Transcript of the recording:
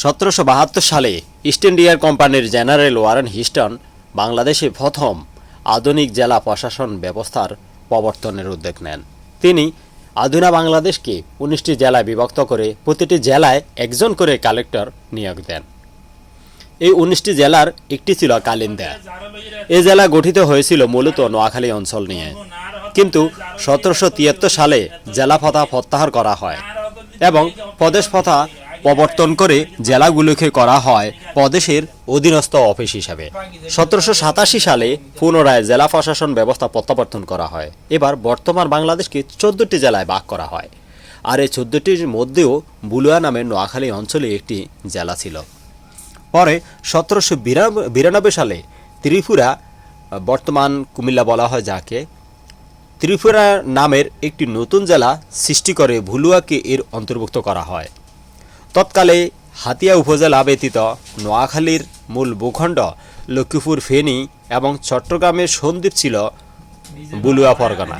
সতেরোশো বাহাত্তর সালে ইস্ট ইন্ডিয়ার কোম্পানির জেনারেল ওয়ারেন হিস্টন বাংলাদেশে প্রথম আধুনিক জেলা প্রশাসন ব্যবস্থার প্রবর্তনের উদ্যোগ নেন। তিনি আধুনা বাংলাদেশকে উনিশটি জেলায় বিভক্ত করে প্রতিটি জেলায় একজন করে কালেক্টর নিয়োগ দেন। এই উনিশটি জেলার একটি ছিল কালিন্দা। এ জেলা গঠিত হয়েছিল মূলত নোয়াখালী অঞ্চল নিয়ে। কিন্তু সতেরোশো তিয়াত্তর সালে জেলা প্রথা প্রত্যাহার করা হয় এবং প্রদেশ প্রথা প্রবর্তন করে জেলাগুলোকে করা হয় প্রদেশের অধীনস্থ অফিস হিসাবে। সতেরোশো সাতাশি সালে পুনরায় জেলা প্রশাসন ব্যবস্থা প্রত্যাবর্তন করা হয়। এবার বর্তমান বাংলাদেশকে চোদ্দটি জেলায় ভাগ করা হয়। আর এই চোদ্দটির মধ্যেও বুলুয়া নামের নোয়াখালী অঞ্চলে একটি জেলা ছিল। পরে সতেরোশো বিরানব্বই সালে ত্রিপুরা, বর্তমান কুমিল্লা বলা হয় যাকে, ত্রিপুরা নামের একটি নতুন জেলা সৃষ্টি করে ভুলুয়াকে এর অন্তর্ভুক্ত করা হয়। তৎকালে হাতিয়া উপজেলা ব্যতীত নোয়াখালীর মূল ভূখণ্ড লক্ষ্মীপুর, ফেনী এবং চট্টগ্রামের সন্দ্বীপ ছিল বুলুয়া পরগনা।